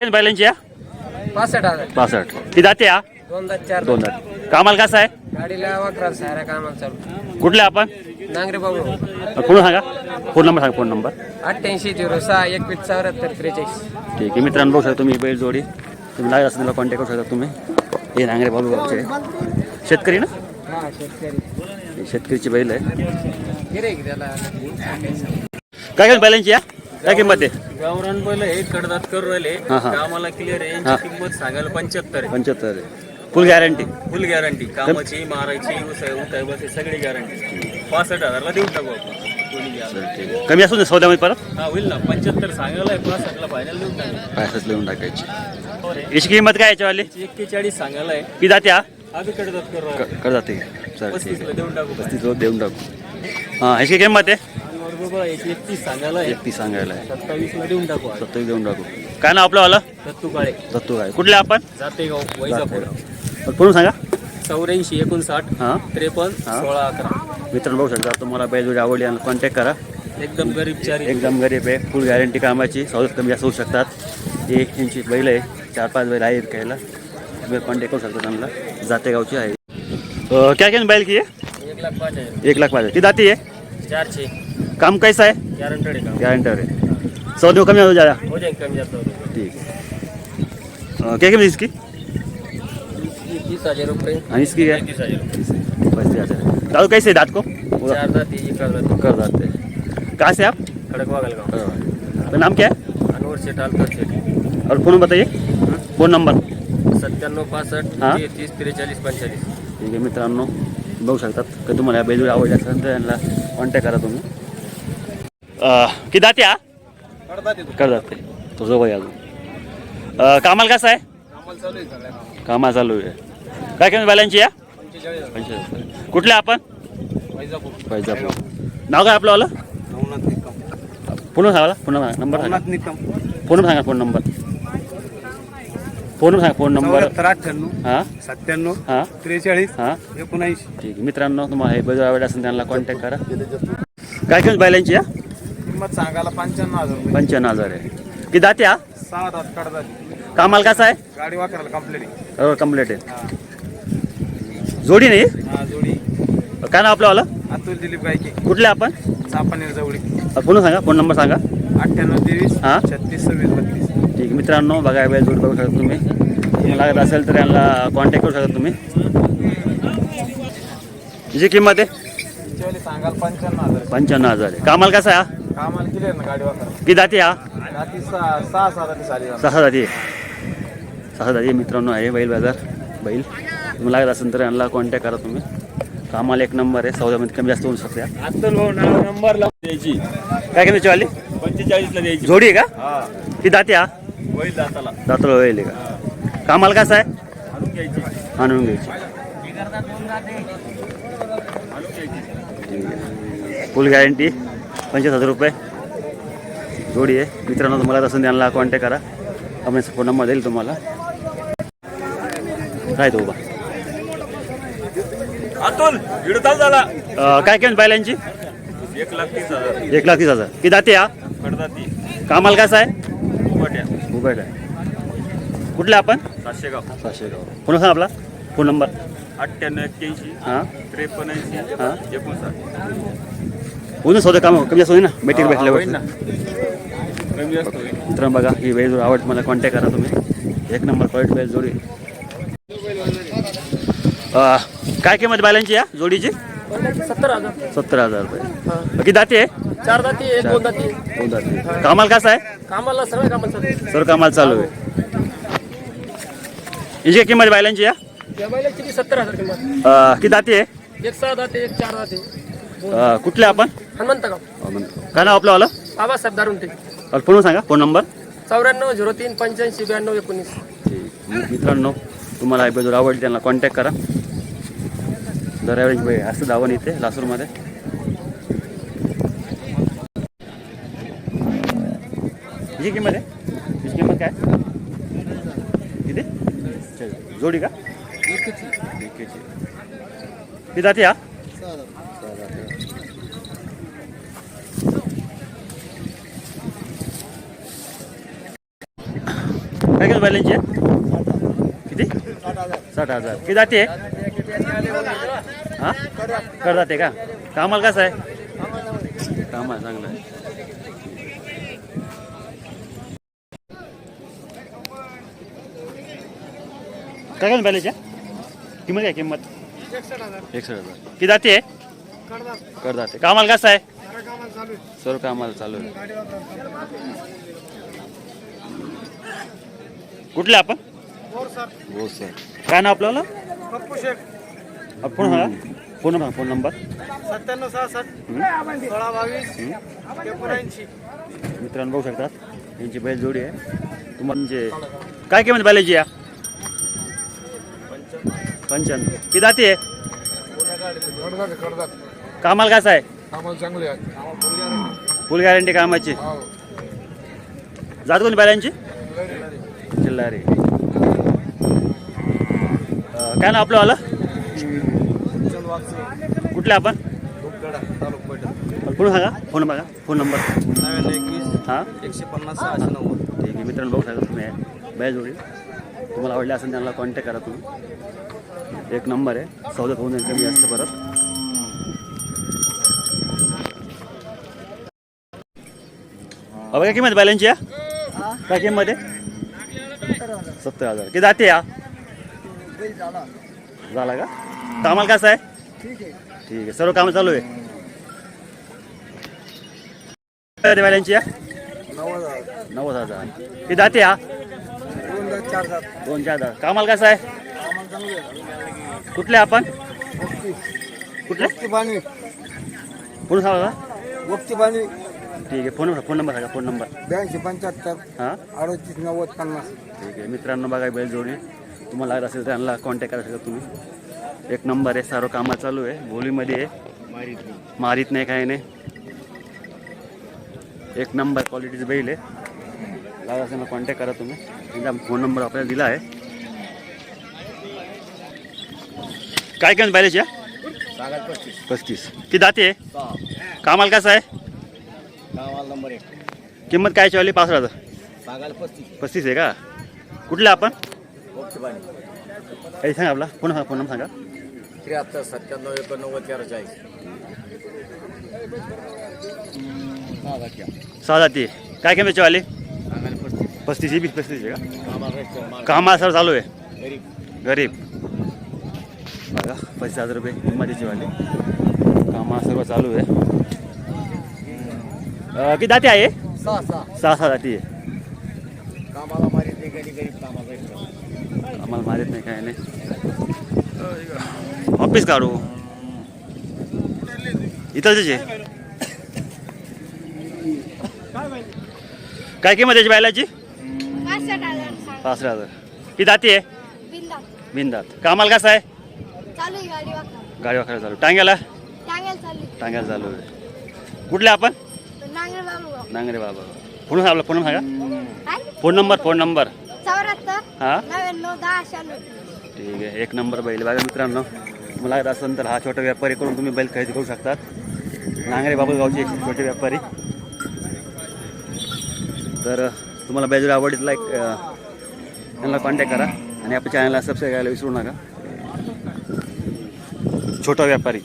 बैलांची या? पासष्ट हजार. पासष्ट. ती जाते या? दोन दात चार दोन दात. कामाला कसं आहे? गाडीला वाकरा साऱ्या कामाला चालू. कुठले आपण? नांगरे बाबू. पुन्हा सांगा? फोन नंबर सांगा फोन नंबर. अठ्ठ्याऐंशी झिरो सहा एकवीस चौऱ्याहत्तर त्रेचाळीस. ठीक आहे मित्रांनो बघू शकता तुम्ही बैल जोडी. तुम्ही लागत असेल त्याला कॉन्टॅक्ट करू शकता तुम्ही. हे नांगरे बाबू गावचे शेतकरी ना? हा शेतकरी. शेतकरीची बैल आहे. त्याला. काय काय बैलांची या? काय किंमत. आहे गावरान बैल हे कडदात करू राहिले. हा, हा. कामाला क्लिअर आहे. यांची किंमत सांगायला पंच्याहत्तर आहे. पंच्याहत्तर आहे. फुल गॅरंटी फुल गॅरंटी कामाची मारायची उठाय बस सगळी गॅरंटी पासष्ट हजारला देऊन टाकू आपण. कोणी guarantee. कमी असून दे सौद्यामध्ये परत. हा होईल ना. पंच्याहत्तर सांगायला आहे पासष्टला फायनल देऊन टाकू. पायसच लिहून टाकायची. याची किंमत काय याच्यावाली? एक्केचाळीस सांगायला आहे. की जाते हा? आधी कडदात करू. राहिले. कर जाते सर ठीक पस्तीसला देऊन टाकू. आहे देऊन टाकू. हां ह्याची किंमत आहे? बरोबर एकतीस सांगायला आहे. एकतीस सांगायला आहे. सत्तावीसला देऊन टाकू आज. सत्तावीस देऊन टाकू. काय नाव आपलं वाला? दत्तू काळे. दत्तू काय कुठले आपण? जाते गाव वैजापूर पुढून सांगा. चौऱ्याऐंशी एकोणसाठ हां. त्रेपन्न हा. सोळा अकरा. मित्रांनो बघू शकता तुम्हाला बैलजोडी आवडली आणि कॉन्टॅक्ट करा. एकदम गरीब चारी. एकदम गरीब आहे. फुल गॅरंटी कामाची सवलत कमी जास्त होऊ शकतात. हे यांची बैल आहे. चार पाच बैल आहेत कायला तुम्ही कॉन्टॅक्ट करू शकता त्यांना. जाते गावची आहे. अं, क्या क्या बैल की आहे? एक लाख पाच आहे एक लाख पाच ती जाती आहे? चारशे. काम कैसा है? गॅरंटेड है गॅरंटर आहे सौ दो कमी हो जाएगा हो जाएँगे कमी जास्त होते ठीक. है क्या क्या इसकी? तीस हज़ार रुपये. आणि इसकी तीस हज़ार दादू कैसे है दाँत को? चार कर हैं कहाँ से आप? खड़क वागल गाँव नाम क्या है? अनवर और फ़ोन बताइए. Phone number. सत्त्याण्णव पासष्ट हा. तेहतीस त्रेचाळीस पंचेचाळीस ठीक आहे मित्रांनो बघू शकतात की तुम्हाला या बेजोडी आवडली असेल तर यांना कॉन्टॅक्ट करा तुम्ही. अं, किती दाते हा? कर जाते तो जो भाई अजून. कामाला कसं आहे? कामाला चालू आहे. काय किंमत बॅलन्सची या पंचेचाळीस. कुठले आपण? वैजापूर. नाव काय आपलं वालं? पुन्हा सांगा पुन्हा नंबर सांगा. फोन सांगा फोन नंबर. फोन सांगा फोन नंबर. अठ्ठ्याण्णव हां? सत्त्याण्णव हां? त्रेचाळीस हां? एकोणऐंशी. ठीक मित्रांनो तुम्हाला हे बजर आवड असेल त्यांना कॉन्टॅक्ट करा. काय किंमत बैलांची या किंमत सांगायला पंच्याण्णव हजार रुपये. पंच्याण्णव हजार आहे. किती दाते हा? सहा दात कडतात कामाला कसा आहे? गाडी वाकरायला कंप्लीट बरोबर कंप्लीट आहे. जोडी नाही? हा जोडी. काय नाव आपलं वाला? अतुल दिलीप गायके. कुठले आपण? चापानेर जवळी. पुन्हा सांगा फोन नंबर सांगा. अठ्ठ्याण्णव तेवीस हा. छत्तीस सव्वीस बत्तीस. ठीक आहे मित्रांनो बघा बैल जोडी बघू शकता तुम्ही. तुम्हाला लागत असेल तर यांना कॉन्टॅक्ट करू शकता तुम्ही. जी किंमत आहे? तिच्यावाली सांगाल पंच्याण्णव हजार. पंच्याण्णव हजार आहे. कामाला कसा आहे हा? कामाला ना गाडी किती दाते हा? रात्री सहा सहा सहा रात्री साली सहा जाती. सहा जाती मित्रांनो आहे बैल बाजार बैल. तुम्हाला लागत असेल तर यांना कॉन्टॅक्ट करा तुम्ही. कामाला एक नंबर आहे सौद्यामध्ये कमी जास्त होऊ शकते. भाऊ नंबर लावून द्यायची. काय किंमत वाली? पंचेचाळीसला द्यायची. जोडी आहे का? हा. ती दाते हा? वैल दाताला दातला होईल का? कामाला कसं आहे? आणून घ्यायची. आणून घ्यायची. Full guarantee. पंचवीस हजार रुपये. जोडी आहे. मित्रांनो तुम्हाला तसं त्यांना कॉन्टॅक्ट करा. आपण फोन नंबर देईल तुम्हाला. काय तो उभा? अतुल झाला. काय किंमत बैलांची एक लाख तीस हजार. एक लाख तीस हजार. की दाते हा? कडदाती. कामाला कसं आहे उभट्या. उभं आहे कुठले आपण? सातशे गाव सातशे गाव पुन्हा सांग आपला. Phone number. अठ्ठ्याण्णव एक्क्याऐंशी हां? त्रेपन्न ऐंशी हां? एकोणसाठ. होऊन सौदा काम कमी जास्त होईल ना मीटिंग. भेटल्यावर मित्रांनो बघा ही वेळ आवड मला कॉन्टॅक्ट करा तुम्ही एक नंबर क्वालिटी वेळ जोडी काय किंमत बैलांची या जोडीची सत्तर हजार सत्तर हजार रुपये किती दाते आहे चार दाती एक दोन दाती दोन दाते कामाला कसं आहे कामाला सगळ्या कामाला चालू सर कामाला चालू आहे हिची किंमत बैलांची या या बैलाची सत्तर हजार किंमत किती दाते आहे एक सहा दाते एक चार दाते अं, कुठले आपण? हनुमंतगाव. काय नाव आपलं वाला बाबासाहेब दारुण ते अं, पुन्हा सांगा फोन नंबर? चौऱ्याण्णव झिरो तीन पंच्याऐंशी ब्याण्णव एकोणीस. मित्रांनो तुम्हाला जर आवडली त्यांना कॉन्टॅक्ट करा. दर ॲव्हरेज असं धावण इथे लासूरमध्ये. ही किंमत आहे? हिची किंमत काय? किती? जोडी का? एकेची. ती जाते हा? बैलांची आहे? किती? साठ हजार. किती जाते? हा? करदाते का? कामाला कसं आहे? कामाला चांगलं आहे. काय काय बैलाच्या किंमत काय किंमत? एकसष्ट हजार. किती जाते? आहे करदाते कामाला कसं आहे? सर्व कामाला चालू आहे. कुठले आपण? हो सर. काय नाव आपल्याला फोन हा? Phone number phone number? सत्त्याण्णव सहासष्ट सोळा बावीस एकोणऐंशी. मित्रांनो बघू शकतात यांची बैल जोडी आहे. तुम्हाला म्हणजे काय किंमत बैलाची या? पंच्याण्णव. किती जाते आहे? कामाला कसं आहे? आम्हाला चांगले फुल गॅरंटी कामाची. जात कोणी बैलांची? चिल्लारी अं, काय नाव आपलं आलं कुठले आपण? पुढे सांगा फोन बघा फोन नंबर. हां? एकशे पन्नास सहाशे नव्वद ठीक आहे मित्रांनो बघू शकता तुम्ही बैल जोडी. तुम्हाला आवडले असेल त्यांना कॉन्टॅक्ट करा तुम्ही. एक नंबर आहे. सौदा होऊन जाईल कमी जास्त परत. अबे काय किंमत बैलांची या काय किंमत आहे? सत्तर हजार. किती जाते या? झाला का? कामाला कसं आहे? ठीक आहे. सर्व कामं चालू आहे. या नव्वद हजार. किती जाते या? दोन चार हजार. कामाला कसं आहे? कुठले आपण? कुठले? पाणी फोन सांगा का? ठीक आहे. फोन फोन नंबर सांगा. Phone number. ब्याऐंशी पंच्याहत्तर हां? अडतीस नव्वद पन्नास. ठीक आहे. मित्रांनो बघा बैल जोडी तुम्हाला लागत असेल तर त्यांना कॉन्टॅक्ट करा शकता तुम्ही. एक नंबर आहे सर्व कामात चालू आहे. भोलीमध्ये आहे. मारीत नाही काही नाही. एक नंबर क्वालिटीचं बैल आहे. लागत असेल कॉन्टॅक्ट करा तुम्ही. त्यांचा फोन नंबर आपल्याला दिला आहे. काय काय बैलाची? पस्तीस. ती दाते आहे? कामाला कसं आहे? गावाला नंबर एक. किंमत कायची वाली पाच हजार. पस्तीस. पस्तीस आहे का? कुठले आपण? पाणी काही सांगा आपला. फोन सांगा फोन नंबर सांगा. त्र्याहत्तर सत्त्याण्णव एकोणनव्वद तेरा चाळीस सहा जाती. काय किंमत सांगायला पस्तीस. पस्तीस ही बी पस्तीस आहे का? कामा सर चालू आहे. गरीब. गरीब. बघा पस्तीस हजार रुपये किंमतीची वाली कामा सर्व चालू आहे. अं, किती जाती आहे? सहा सहा. सहा सहा जाती आहे. कामाला मारित नाही कधी कामाला भेटतो आम्हाला मारित नाही काय नाही. ऑफिस काढू. इथलच आहे काय किंमत त्याची बैलाची? पासष्ट हजार सांग. पाच हजार. किती जाती आहे? बिंदा बिनदात कामाला कसं आहे? चालू आहे गाडी वाका गाडी वाखायला चालू. टांग्याला? टांगेल चालू. टांग्याला चालू आहे. कुठले आपण? नांगरे बाबू नांगरे बाबा फोन आपला फोन सांगा फोन नंबर फोन नंबर. हां? ठीक आहे एक नंबर बैल. बघा मित्रांनो लागत असेल तर हा छोटा व्यापारी करून तुम्ही बैल खरेदी करू शकतात. नांगरे बाबूगावचे एक छोटे व्यापारी. तर तुम्हाला बैल जर आवडली लाईक त्यांना कॉन्टॅक्ट करा आणि आपल्या चॅनलला सबस्क्राईब करायला विसरू नका. छोटा व्यापारी.